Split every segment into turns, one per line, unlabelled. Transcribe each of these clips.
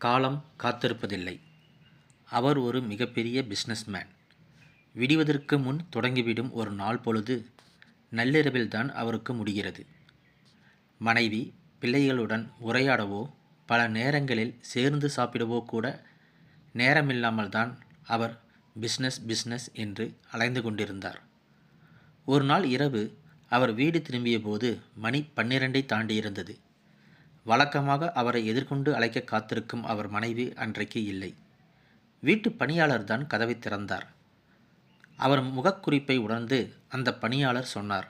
காலம் காத்திருப்பதில்லை. அவர் ஒரு மிகப்பெரிய பிஸ்னஸ்மேன் விடிவதற்கு முன் தொடங்கிவிடும் ஒரு நாள் பொழுது நள்ளிரவில்தான் அவருக்கு முடிகிறது. மனைவி பிள்ளைகளுடன் உரையாடவோ பல நேரங்களில் சேர்ந்து சாப்பிடவோ கூட நேரமில்லாமல் தான் அவர் பிஸ்னஸ் பிஸ்னஸ் என்று அலைந்து கொண்டிருந்தார். ஒரு நாள் இரவு அவர் வீடு திரும்பியபோது மணி பன்னிரண்டை தாண்டியிருந்தது. வழக்கமாக அவரை எதிர்கொண்டு அழைக்க காத்திருக்கும் அவர் மனைவி அன்றைக்கு இல்லை. வீட்டு பணியாளர் தான் கதவை திறந்தார். அவர் முகக்குறிப்பை உணர்ந்து அந்த பணியாளர் சொன்னார்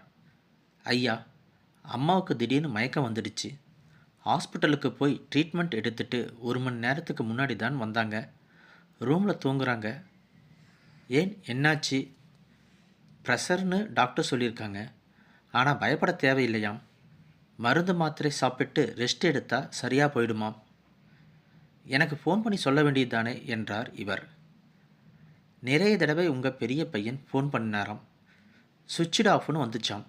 ஐயா அம்மாவுக்கு திடீர்னு மயக்கம் வந்துடுச்சு. ஹாஸ்பிட்டலுக்கு போய் ட்ரீட்மெண்ட் எடுத்துட்டு ஒரு மணி நேரத்துக்கு முன்னாடி தான் வந்தாங்க. ரூமில் தூங்குறாங்க. ஏன் என்னாச்சு? ப்ரெஷர்னு டாக்டர் சொல்லியிருக்காங்க. ஆனால் பயப்பட தேவையில்லையாம். மருந்து மாத்திரை சாப்பிட்டு ரெஸ்ட் எடுத்தால் சரியாக போயிடுமாம் எனக்கு ஃபோன் பண்ணி சொல்ல வேண்டியது தானே என்றார் இவர். நிறைய தடவை உங்கள் பெரிய பையன் ஃபோன் பண்ணினாராம். சுவிட்ச் ஆஃப்னு வந்துச்சாம்.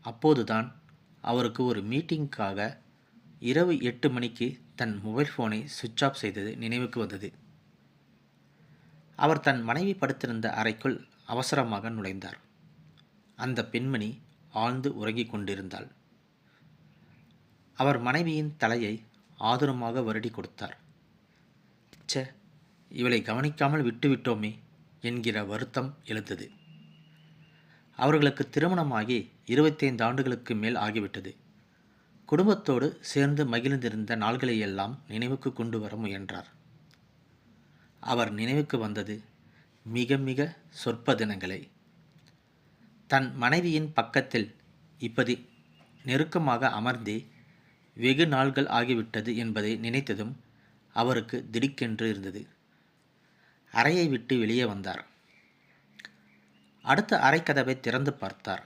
அப்போது தான் அவருக்கு ஒரு மீட்டிங்க்காக இரவு எட்டு மணிக்கு தன் மொபைல் ஃபோனை சுவிட்ச் ஆஃப் செய்தது நினைவுக்கு வந்தது. அவர் தன் மனைவி படுத்திருந்த அறைக்குள் அவசரமாக நுழைந்தார். அந்த பெண்மணி ஆழ்ந்து உறங்கிக் கொண்டிருந்தாள். அவர் மனைவியின் தலையை ஆதுரமாக வருடி கொடுத்தார். ச்சே இவளை கவனிக்காமல் விட்டுவிட்டோமே என்கிற வருத்தம் எழுந்தது. அவர்களுக்கு திருமணமாகி இருபத்தைந்து ஆண்டுகளுக்கு மேல் ஆகிவிட்டது. குடும்பத்தோடு சேர்ந்து மகிழ்ந்திருந்த நாள்களையெல்லாம் நினைவுக்கு கொண்டு வர முயன்றார். அவர் நினைவுக்கு வந்தது மிக மிக சொற்ப தினங்களை. தன் மனைவியின் பக்கத்தில் இப்படி நெருக்கமாக அமர்ந்தே வெகு நாள்கள் ஆகிவிட்டது என்பதை நினைத்ததும் அவருக்கு திடுக்கென்று இருந்தது. அறையை விட்டு வெளியே வந்தார். அடுத்த அறைக்கதவை திறந்து பார்த்தார்.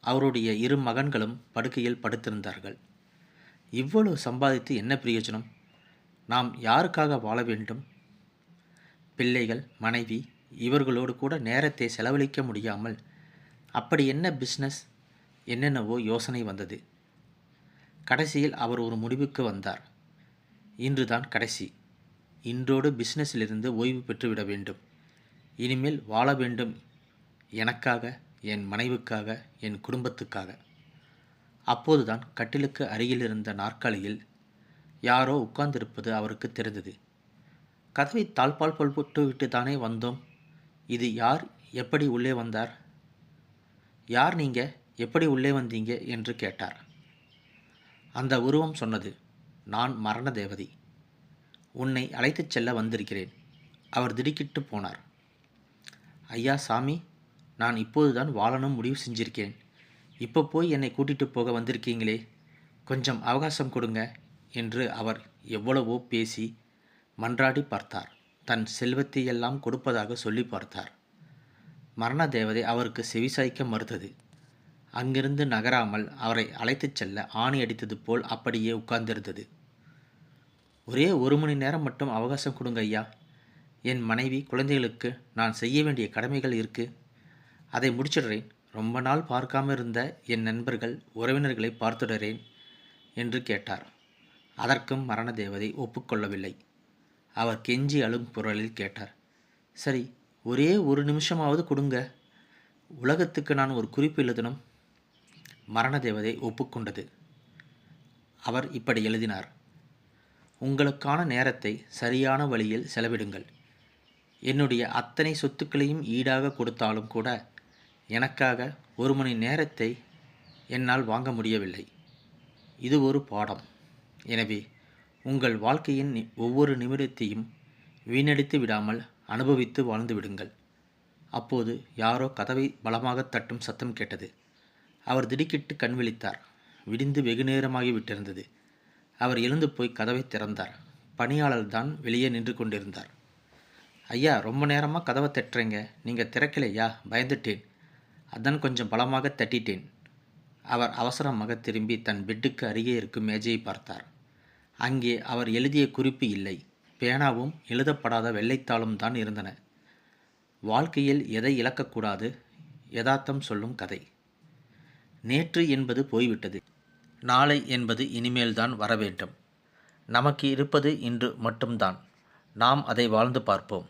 அவருடைய இரு மகன்களும் படுக்கையில் படுத்திருந்தார்கள். இவ்வளவு சம்பாதித்து என்ன பிரயோஜனம்? நாம் யாருக்காக வாழ வேண்டும்? பிள்ளைகள் மனைவி இவர்களோடு கூட நேரத்தை செலவழிக்க முடியாமல் அப்படி என்ன பிஸ்னஸ் என்னென்னவோ யோசனை வந்தது. கடைசியில் அவர் ஒரு முடிவுக்கு வந்தார். இன்றுதான் கடைசி. இன்றோடு பிஸ்னஸிலிருந்து ஓய்வு பெற்றுவிட வேண்டும். இனிமேல் வாழ வேண்டும். எனக்காக என் மனைவுக்காக என் குடும்பத்துக்காக. அப்போதுதான் கட்டிலுக்கு அருகில் இருந்த நாற்காலியில் யாரோ உட்கார்ந்திருப்பது அவருக்கு தெரிந்தது. கதவை தாழ்பால் போல் போட்டுவிட்டு தானே வந்தோம். இது யார்? எப்படி உள்ளே வந்தார்? யார் நீங்கள் எப்படி உள்ளே வந்தீங்க? என்று கேட்டார். அந்த உருவம் சொன்னது நான் மரண தேவதி. உன்னை அழைத்துச் செல்ல வந்திருக்கிறேன். அவர் திடுக்கிட்டு போனார். ஐயா சாமி நான் இப்போதுதான் வாழணும் முடிவு செஞ்சிருக்கேன் இப்போ போய் என்னை கூட்டிட்டு போக வந்திருக்கீங்களே. கொஞ்சம் அவகாசம் கொடுங்க என்று அவர் எவ்வளவோ பேசி மன்றாடி பார்த்தார். தன் செல்வத்தையெல்லாம் கொடுப்பதாக சொல்லி பார்த்தார். மரண தேவதை அவருக்கு செவிசாய்க்க மறுத்தது அங்கிருந்து நகராமல் அவரை அழைத்துச் செல்ல ஆணி அடித்தது போல் அப்படியே உட்கார்ந்திருந்தது. ஒரே ஒரு மணி நேரம் மட்டும் அவகாசம் கொடுங்க ஐயா. என் மனைவி குழந்தைகளுக்கு நான் செய்ய வேண்டிய கடமைகள் இருக்கு. அதை முடிச்சிடுறேன். ரொம்ப நாள் பார்க்காம இருந்த என் நண்பர்கள் உறவினர்களை பார்த்துடுறேன் என்று கேட்டார். அதற்கும் மரண தேவதை ஒப்புக்கொள்ளவில்லை. அவர் கெஞ்சி அழும் குரலில் கேட்டார். சரி ஒரே ஒரு நிமிஷமாவது கொடுங்க. உலகத்துக்கு நான் ஒரு குறிப்பு எழுதணும். மரண தேவதை ஒப்புக்கொண்டது. அவர் இப்படி எழுதினார் உங்களுக்கான நேரத்தை சரியான வழியில் செலவிடுங்கள். என்னுடைய அத்தனை சொத்துக்களையும் ஈடாக கொடுத்தாலும் கூட எனக்காக ஒரு மணி நேரத்தை என்னால் வாங்க முடியவில்லை. இது ஒரு பாடம். எனவே உங்கள் வாழ்க்கையின் ஒவ்வொரு நிமிடத்தையும் வீணடித்து விடாமல் அனுபவித்து வாழ்ந்து விடுங்கள். அப்போது யாரோ கதவை பலமாக தட்டும் சத்தம் கேட்டது. அவர் திடுக்கிட்டு கண் விழித்தார். விடிந்து வெகு நேரமாகி விட்டிருந்தது. அவர் எழுந்து போய் கதவை திறந்தார். பணியாளர் தான் வெளியே நின்று கொண்டிருந்தார். ஐயா ரொம்ப நேரமாக கதவை தட்டுறீங்க. நீங்கள் திறக்கலையா? பயந்துட்டேன். அதான் கொஞ்சம் பலமாக தட்டிட்டேன். அவர் அவசரமாக திரும்பி தன் பெட்டுக்கு அருகே இருக்கும் மேஜையை பார்த்தார். அங்கே அவர் எழுதிய குறிப்பு இல்லை. பேனாவும் எழுதப்படாத வெள்ளைத்தாளும் தான் இருந்தன. வாழ்க்கையில் எதை இழக்கக்கூடாது? யதார்த்தம் சொல்லும் கதை. நேற்று என்பது போய்விட்டது. நாளை என்பது இனிமேல்தான் வர வேண்டும் நமக்கு இருப்பது இன்று மட்டும்தான். நாம் அதை வாழ்ந்து பார்ப்போம்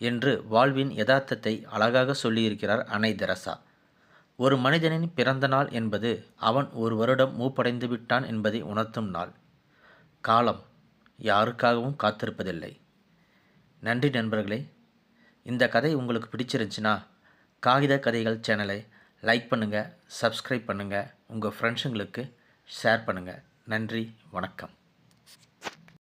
என்று வாழ்வின் யதார்த்தத்தை அழகாக சொல்லியிருக்கிறார் அன்னை தெரசா ஒரு மனிதனின் பிறந்த நாள் என்பது அவன் ஒரு வருடம் மூப்படைந்து விட்டான் என்பதை உணர்த்தும் நாள். காலம் யாருக்காகவும் காத்திருப்பதில்லை. நன்றி நண்பர்களே இந்த கதை உங்களுக்கு பிடிச்சிருந்துச்சுன்னா காகித கதைகள் சேனலை லைக் பண்ணுங்கள் சப்ஸ்கிரைப் பண்ணுங்கள் உங்கள் ஃப்ரெண்ட்ஸுங்களுக்கு ஷேர் பண்ணுங்கள் நன்றி வணக்கம்.